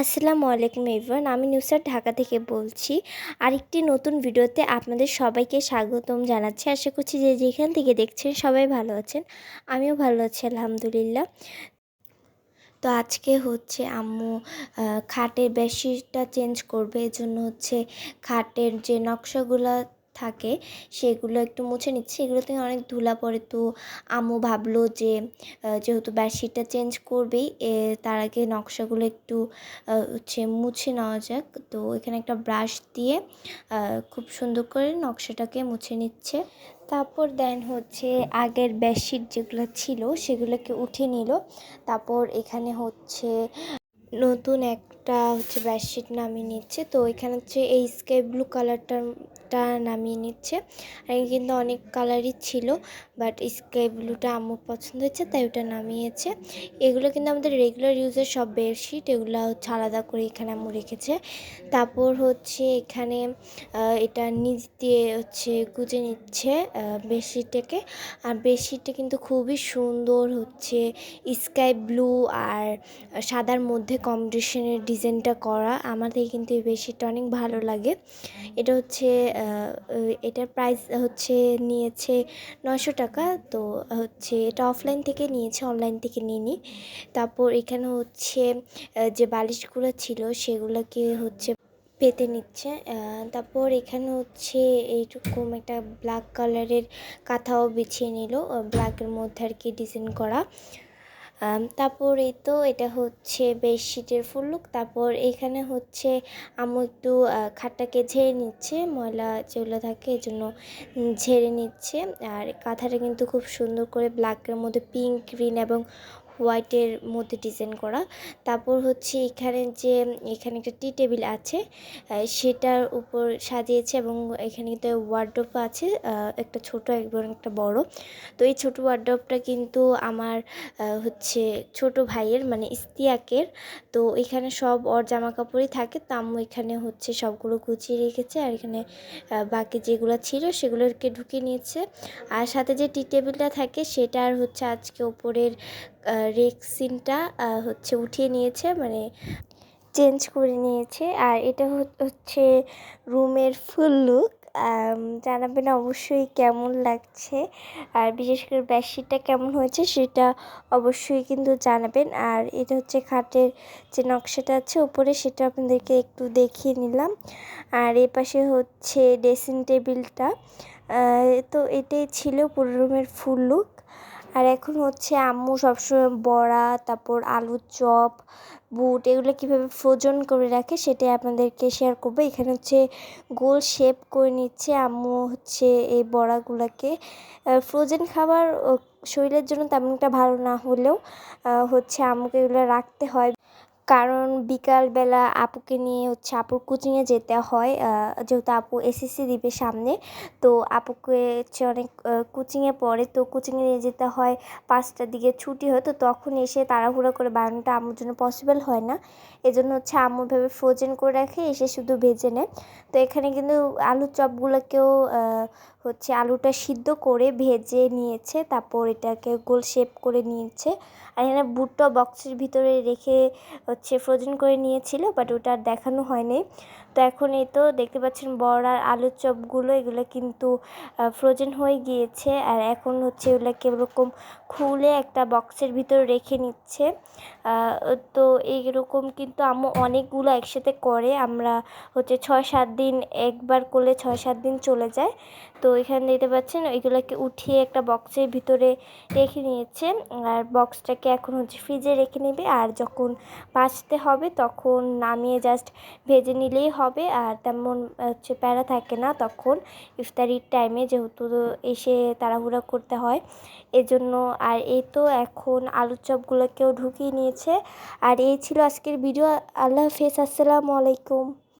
আসসালামু আলাইকুম এভরিওয়ান, আমি নিউসার ঢাকা থেকে বলছি, আরেকটি নতুন ভিডিওতে আপনাদের সবাইকে স্বাগতম জানাচ্ছি। আশা করছি যে যেখান থেকে দেখছেন সবাই ভালো আছেন, আমিও ভালো আছি, আলহামদুলিল্লাহ। তো আজকে হচ্ছে আম্মু খাটের বেশিটা চেঞ্জ করবে, এজন্য হচ্ছে খাটের যে নকশাগুলো থাকে, সেগুলো একটু মুছে নিচ্ছি। এগুলোতে অনেক ধুলা পড়ে তো আম্মু ভাবলো যে যেহেতু বেডশিটটা চেঞ্জ করবেই তার আগে নকশাগুলো একটু হচ্ছে মুছে নেওয়া যাক। তো এখানে একটা ব্রাশ দিয়ে খুব সুন্দর করে নকশাটাকে মুছে নিচ্ছে। তারপর দেন হচ্ছে আগের বেডশিট যেগুলো ছিল, সেগুলোকে উঠিয়ে নিল। তারপর এখানে হচ্ছে নতুন একটা হচ্ছে বেডশিট নামিয়ে নিচ্ছে। তো এখানে হচ্ছে এই স্কাই ব্লু কালারটার টা নামিয়ে নিচ্ছে। আর কিন্তু অনেক কালারই ছিল বাট স্কাই ব্লুটা আম্মুর পছন্দ হয়েছে, তাই ওটা নামিয়েছে। এগুলো কিন্তু আমাদের রেগুলার ইউজের সব বেডশিট এগুলো হচ্ছে আলাদা করে এখানে আম্মু রেখেছে। তারপর হচ্ছে এখানে এটা নিচ দিয়ে হচ্ছে গুজে নিচ্ছে বেডশিটটাকে আর বেডশিটটা কিন্তু খুবই সুন্দর হচ্ছে স্কাই ব্লু আর সাদার মধ্যে কম্বিনেশনের ডিজাইনটা করা। আমাদের কিন্তু এই বেডশিটটা অনেক ভালো লাগে। এটা হচ্ছে এটার প্রাইস হচ্ছে নিয়েছে নশো টাকা। তো হচ্ছে এটা অফলাইন থেকে নিয়েছে অনলাইন থেকে নিইনি। তারপর এখানে হচ্ছে যে বালিশগুলো ছিল সেগুলোকে হচ্ছে পেতে নিচ্ছে। তারপর এখানে হচ্ছে এইরকম একটা ব্ল্যাক কালারের কাঁথাও বিছিয়ে নিল। ব্ল্যাকের মধ্যে আর কি ডিজাইন করা। তারপর এই তো এটা হচ্ছে বেডশিটের ফুল লুক তারপর এখানে হচ্ছে আম্মু একটু খাটটাকে ঝেড়ে নিচ্ছে, ময়লা যেগুলো থাকে এই জন্য ঝেড়ে নিচ্ছে। আর কাঁথাটা কিন্তু খুব সুন্দর করে ব্ল্যাকের মধ্যে পিঙ্ক গ্রিন এবং হোয়াইটের মধ্যে ডিজাইন করা। তারপর হচ্ছে এখানে যে, এখানে একটা টি টেবিল আছে সেটার উপর সাজিয়েছে এবং এখানে কিন্তু ওয়ার্ড্রপ আছে একটা ছোট এবং একটা বড়। তো এই ছোট ওয়ার্ড্রপটা কিন্তু আমার হচ্ছে ছোট ভাইয়ের মানে ইস্তিয়াকের। তো এখানে সব ওর জামা কাপড়ই থাকে, তো আম্মু এখানে হচ্ছে সবগুলো গুছিয়ে রেখেছে আর এখানে বাকি যেগুলো ছিল সেগুলোকে ঢুকিয়ে নিয়েছে। আর সাথে যে টি টেবিলটা থাকে সেটার হচ্ছে আজকে ওপরের রেক্সিনটা হচ্ছে উঠিয়ে নিয়েছে মানে চেঞ্জ করে নিয়েছে। আর এটা হচ্ছে রুমের ফুল লুক। জানাবেন অবশ্যই কেমন লাগছে। আর বিশেষ করে বেডশিটটা কেমন হয়েছে সেটা অবশ্যই কিন্তু জানাবেন। আর এটা হচ্ছে খাটের যে নকশাটা আছে উপরে, সেটা আপনাদেরকে একটু দেখিয়ে নিলাম। আর এ পাশে হচ্ছে ড্রেসিং টেবিলটা। তো এটাই ছিল পুরো রুমের ফুল লুক। আর এখন হচ্ছে আম্মু সবসময় বড়া, তারপর আলুর চপ, বুট এগুলো কীভাবে ফ্রোজন করে রাখে সেটাই আপনাদেরকে শেয়ার করবে। এখানে হচ্ছে গোল শেপ করে নিচ্ছে আম্মু হচ্ছে এই বড়াগুলোকে। ফ্রোজেন খাবার শরীরের জন্য তেমনটা ভালো না হলেও হচ্ছে আম্মুকে এগুলো রাখতে হয় কারণ বিকালবেলা আপুকে নিয়ে হচ্ছে আপুর কোচিংয়ে যেতে হয় যেহেতু আপু এসএসসি দিবে সামনে, তো আপুকে হচ্ছে অনেক কোচিংয়ে পড়ে, তো কোচিংয়ে নিয়ে যেতে হয়, পাঁচটার দিকে ছুটি হয়, তো তখন এসে তাড়াহুড়ো করে বানানোটা আম্মুর জন্য পসিবল হয় না। এজন্য হচ্ছে আম্মু ভেবে ফ্রোজেন করে রাখে, এসে শুধু ভেজে নেয়। তো এখানে কিন্তু আলুর চপগুলোকেও হচ্ছে আলুটা সিদ্ধ করে ভেজে নিয়েছে, তারপর এটাকে গোল শেপ করে নিয়েছে। আর এখানে বুটটা বক্সের ভিতরে রেখে হচ্ছে ফ্রোজেন করে নিয়েছিল বাট ওটা আর দেখানো হয়নি। তো এখন এই তো দেখতে পাচ্ছেন বড়ার আলুর চপগুলো, এগুলো কিন্তু ফ্রোজেন হয়ে গিয়েছে। আর এখন হচ্ছে এগুলোকে এরকম খুলে একটা বক্সের ভিতর রেখে নিচ্ছে। তো এইরকম কিন্তু আম্মু অনেকগুলো একসাথে করে। আমরা হচ্ছে ছয় সাত দিন, একবার করলে ছয় সাত দিন চলে যায়। তো এখানে দেখতে পাচ্ছেন, ওইগুলোকে উঠিয়ে একটা বক্সের ভিতরে রেখে নিয়েছে। আর বক্সটাকে এখন হচ্ছে ফ্রিজে রেখে নেবে। আর যখন বাঁচতে হবে, তখন নামিয়ে জাস্ট ভেজে নিলেই হবে। আর তেমন হচ্ছে প্যারা থাকে না তখন। ইফতারির টাইমে যেহেতু এসে তাড়াহুড়া করতে হয়। এজন্য, আর এই তো এখন আলুর চপগুলোকেও ঢুকিয়ে নিয়েছে। আর এই ছিল আজকের ভিডিও। আল্লাহ হাফেজ। আসসালামু আলাইকুম।